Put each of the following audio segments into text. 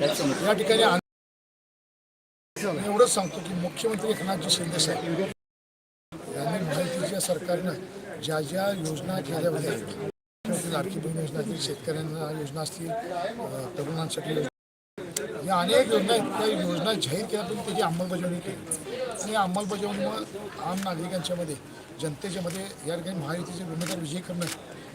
या ठिकाणी एवढंच सांगतो की मुख्यमंत्री एकनाथजी शिंदे साहेब यांनी माहितीच्या सरकारनं ज्या ज्या योजना केल्या होत्या मुख्यमंत्री लाडकी बहीण योजना असतील शेतकऱ्यांना योजना असतील तरुणांसाठी योजना या अनेक योजना आहेत. त्या योजना जाहीर केल्या पण त्याची अंमलबजावणी केली आणि या अंमलबजावणीमुळं आम नागरिकांच्यामध्ये जनतेच्यामध्ये या ठिकाणी महायुतीचे उमेदवार विजय करणं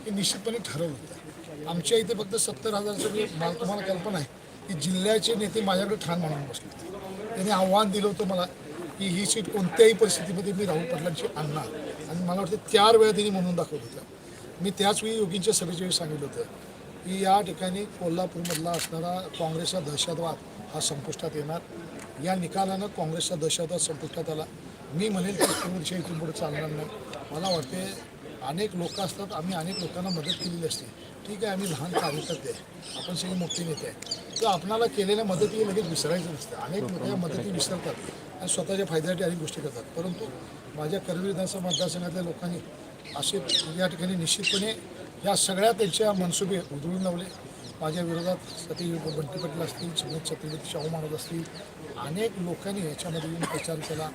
हे निश्चितपणे ठरवलं होतं. आमच्या इथे फक्त सत्तर हजारचं जे तुम्हाला कल्पना आहे. की जिल्ह्याचे नेते माझ्याकडे ठाण मानून बसले. होते त्यांनी आव्हान दिलं होतं मला की ही सीट कोणत्याही परिस्थितीमध्ये मी राहुल पाटलांची आणणार. आणि मला वाटतं चार वेळा त्यांनी म्हणून दाखवलं होतं. मी त्याच वेळी योगींच्या सभेच्या वेळी सांगितलं होतं की या ठिकाणी कोल्हापूरमधला असणारा काँग्रेसचा दहशतवाद हा संपुष्टात येणार. या निकालानं काँग्रेसचा दहशतवाद संपुष्टात आला. मी म्हणेल की पुढच्या इथून पुढे चालणार नाही. मला वाटते अनेक लोक असतात आम्ही अनेक लोकांना मदत केलेली असते. ठीक आहे आम्ही लहान कार्यकर्ते आहे. आपण सगळे मोठे नेते आहे. तर आपणाला केलेल्या मदती लगेच विसरायचं नसतं. अनेक लोक या मदती विसरतात आणि स्वतःच्या फायद्यासाठी अनेक गोष्टी करतात. परंतु माझ्या करवीर विधानसभा मतदारसंघातल्या लोकांनी असे या ठिकाणी निश्चितपणे या सगळ्या त्यांच्या मनसुबे उधळून लावले. माझ्या विरोधात सती बंटी पाटील असतील सुमित छत्रपती शाहू महाराज असतील अनेक लोकांनी ह्याच्यामध्ये येऊन प्रचार केला.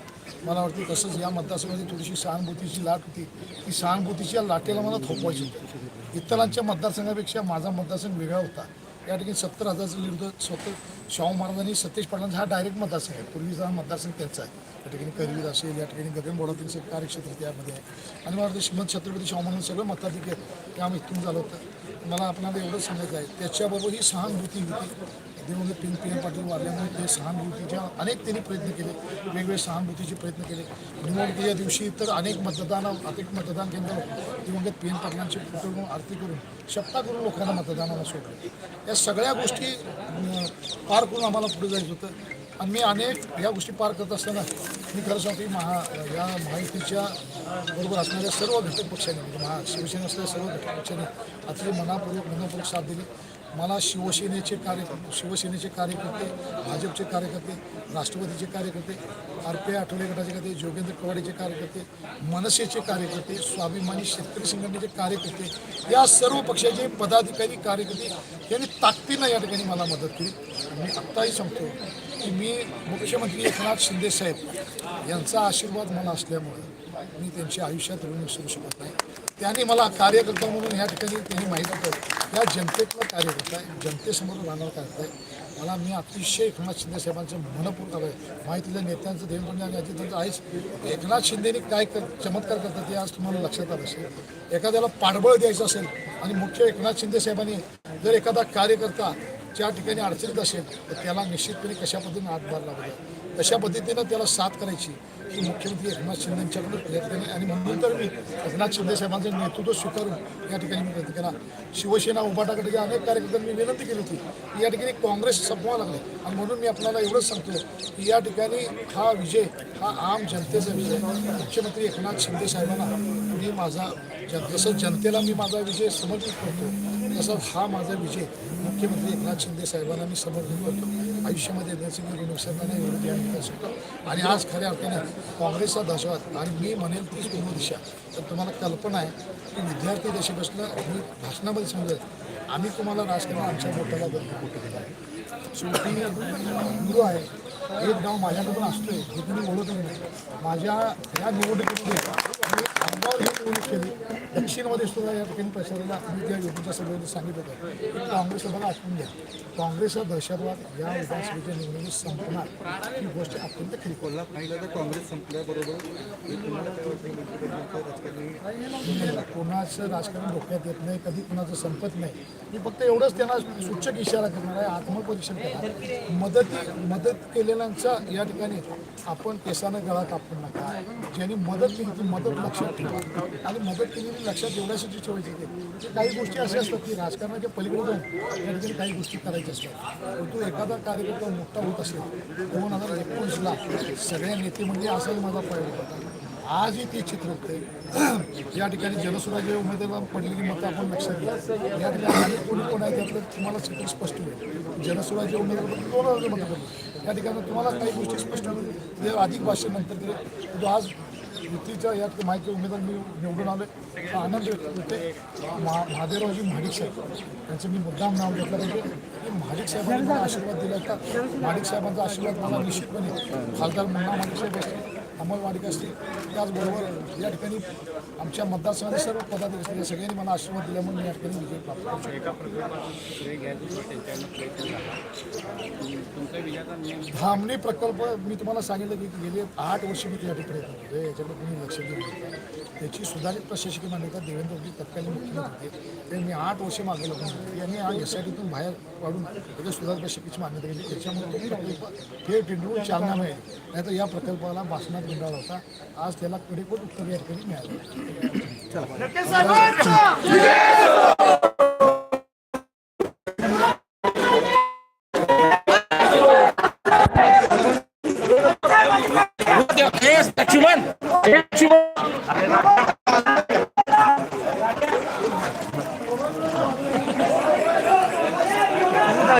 मला वाटतं तसंच या मतदारसंघामध्ये थोडीशी सहानुभूतीची लाट होती. ती सहानुभूतीच्या लाटेला मला थोपवायची होती. इतरांच्या मतदारसंघापेक्षा माझा मतदारसंघ वेगळा होता. या ठिकाणी सत्तर हजारचं विरुद्ध स्वतः शाहू महाराजांनी सतेश पाटलांचा हा डायरेक्ट मतदारसंघ आहे. पूर्वीचा हा मतदारसंघ त्यांचा आहे. या ठिकाणी करवीर असेल या ठिकाणी गगनबोडातील सगळं कार्यक्षेत्र त्यामध्ये आहे. आणि मला वाटतं श्रीमंत छत्रपती शाहू महाराज सगळं मताधिक आहे. काम इथून झालं होतं. मला आपल्याला एवढंच सांगायचं आहे. त्याच्याबरोबर ही सहानुभूती होती. देवेंद्र पिंग पी एम पाटील वारल्यामुळे ते सहानुभूतीच्या अनेक त्यांनी प्रयत्न केले. वेगवेगळे सहानुभूतीचे प्रयत्न केले. निवडणुकीच्या दिवशी तर अनेक मतदान अनेक मतदान केंद्रावर दिवंगत पी एम पाटलांची फोटो घेऊन आरती करून शपथा करून लोकांना मतदानाला सोडलं. या सगळ्या गोष्टी पार करून आम्हाला पुढे जायचं होतं. आणि मी अनेक या गोष्टी पार करत असताना मी खरं सांगतो की महा या महायुतीच्या बरोबर असणाऱ्या सर्व घटक पक्षांनी म्हणजे महा शिवसेना असलेल्या सर्व घटक पक्षांनी अतिशय मनापूर्वक मनपूर्वक साथ दिली. मला शिवसेनेचे कार्य शिवसेनेचे कार्यकर्ते भाजपचे कार्यकर्ते राष्ट्रवादीचे कार्यकर्ते आर पी आठवले गटाचे कार्यकर्ते जोगेंद्र कवाडेचे कार्यकर्ते मनसेचे कार्यकर्ते स्वाभिमानी शेतकरी संघटनेचे कार्यकर्ते या सर्व पक्षाचे पदाधिकारी कार्यकर्ते यांनी ताकदीनं या ठिकाणी मला मदत केली. मी आत्ताही सांगतो की मी मुख्यमंत्री एकनाथ शिंदे साहेब यांचा आशीर्वाद मला असल्यामुळे मी त्यांची आयुष्यात ऋण विसरू शकत नाही. त्यांनी मला कार्यकर्ता म्हणून या ठिकाणी त्यांनी माहीत होतं. या जनतेतला कार्यकर्ता आहे. जनतेसमोर राहणार कार्यकर्ता आहे. मला मी अतिशय एकनाथ शिंदे साहेबांचं मनपूर्वक आलं आहे. माहितीच्या नेत्यांचं देवेंद्र आणि अजित आहेच. एकनाथ शिंदेने काय कर चमत्कार करतात ते आज तुम्हाला लक्षात आलं असेल. एखाद्याला पाठबळ द्यायचं असेल आणि मुख्य एकनाथ शिंदे साहेबांनी जर एखादा कार्यकर्ता ज्या ठिकाणी अडचणीत असेल तर त्याला निश्चितपणे कशा पद्धतीने हातभार लागला कशा पद्धतीनं त्याला साथ करायची? ही मुख्यमंत्री एकनाथ शिंदेच्याकडून प्रयत्न आणि म्हणून तर मी एकनाथ शिंदे साहेबांचं नेतृत्व स्वीकारून या ठिकाणी मी प्रयत्न केला शिवसेना उभाटाकडे गटाच्या अनेक कार्यकर्त्यांनी मी विनंती केली होती की या ठिकाणी काँग्रेस संपवा लागले आणि म्हणून मी आपल्याला एवढंच सांगतो की या ठिकाणी हा विजय हा आम जनतेचा विजय. मुख्यमंत्री एकनाथ शिंदे साहेबांना मी माझा जन जसं जनतेला मी माझा विजय समर्पित करतो तसंच हा माझा विजय. मुख्यमंत्री एकनाथ शिंदे साहेबांना मी समर्पित करतो आयुष्यामध्ये नैसर्गिक नुकसानाने एवढं ध्यान देत असतो. आणि आज खऱ्या अर्थाने काँग्रेसचा दहशत आणि मी म्हणेल तीच पूर्व दिशा. तर तुम्हाला कल्पना आहे की विद्यार्थी दशेपासून मी भाषणामध्ये सांगत आम्ही तुम्हाला राजकारण आमच्या मोठ्याला मोठं दिला आहे? शेवटी गुरु आहे. एक गाव माझ्याकडून असतोय हे तुम्ही बोलत नाही. माझ्या या निवडणुकीमध्ये मी आमदार ही निवडणूक केली. दक्षिणमध्ये सुद्धा या ठिकाणी प्रचाराला मी त्या योगीच्या सभेमध्ये सांगितलं होतं. की काँग्रेस सभेला आठवून घ्या काँग्रेसचा दहशतवाद या विधानसभेच्या निवडणुकीत संपणार. ही गोष्ट अत्यंत खरी. कोल्हा पाहिलं तर काँग्रेस संपल्याबरोबर हे राजकारणी नाही, कोणाचं राजकारण डोक्यात येत नाही कधी कोणाचं संपत नाही. मी फक्त एवढंच त्यांना सूचक इशारा करणार आहे आत्मपरीक्षण करा मदती मदत महिलांचा या ठिकाणी आपण केसानं गळा कापून नका. ज्यांनी मदत केली ती मदत लक्षात ठेवा. आणि मदत केलेली लक्षात एवढ्यासाठी ठेवायची ते काही गोष्टी अशा असतात की राजकारणाच्या पलीकडे जाऊन या ठिकाणी काही गोष्टी करायच्या असतात. परंतु एखादा कार्यकर्ता मोठा होत असेल दोन हजार एकोणीसला सगळ्या नेते म्हणजे असाही माझा प्रयोग होता. आजही ते चित्र होते. या ठिकाणी जनसुराज्य उमेदवार पडलेली मतं आपण लक्षात घ्या. या ठिकाणी कोणी कोण आहे त्यातलं तुम्हाला चित्र स्पष्ट होईल. जनसुराज्य उमेदवार दोन हजार मतं पडली या ठिकाणी तुम्हाला काही गोष्टी स्पष्ट होतील ते अधिक भाषण नंतर केले आज युतीच्या यात माहिती उमेदवार मी निवडून आलो आनंद व्यक्त होते महा महादेवरावजी महाडिक साहेब. यांचं मी मुद्दाम नाव घेतलं पाहिजे. की महाडिक साहेबांनी मला आशीर्वाद दिला का महाडिक साहेबांचा आशीर्वाद मला निश्चितपणे खासदार मुन्ना महाडिक साहेब असतील अमोल माडिक असतील त्याचबरोबर या ठिकाणी आमच्या मतदारसंघातील सर्व पदाधिकारी या सगळ्यांनी मला आशीर्वाद दिल्यामुळे मी या ठिकाणी विजय प्राप्त करू शकतो. एका प्रकल्पात श्रेय घ्यायचं त्यांच्याकडनं प्रयत्न झाला तुमचा विजयाचा नियम धामणी म्हणजे प्रकल्प मी तुम्हाला सांगितलं की गेले आठ वर्ष मी त्यासाठी प्रयत्न करतोय याच्याकडे कोणी लक्ष दिलं त्याची सुधारित प्रशासकीय मान्यता देवेंद्रजी तत्कालीन मुख्यमंत्री होते. ते मी आठ वर्ष मागे लागून होते. आणि आज एस आय टीतून बाहेर काढून त्याच्या सुधारित प्रशासकीची मान्यता दिली. त्याच्यामुळे तो प्रकल्प थेट टेंडरवर चालना मिळेल नाहीतर या प्रकल्पाला भाषणात गुंडाळा होता. आज त्याला कडेकोट उत्तर या ठिकाणी मिळालं. What the ass that you want? That you want?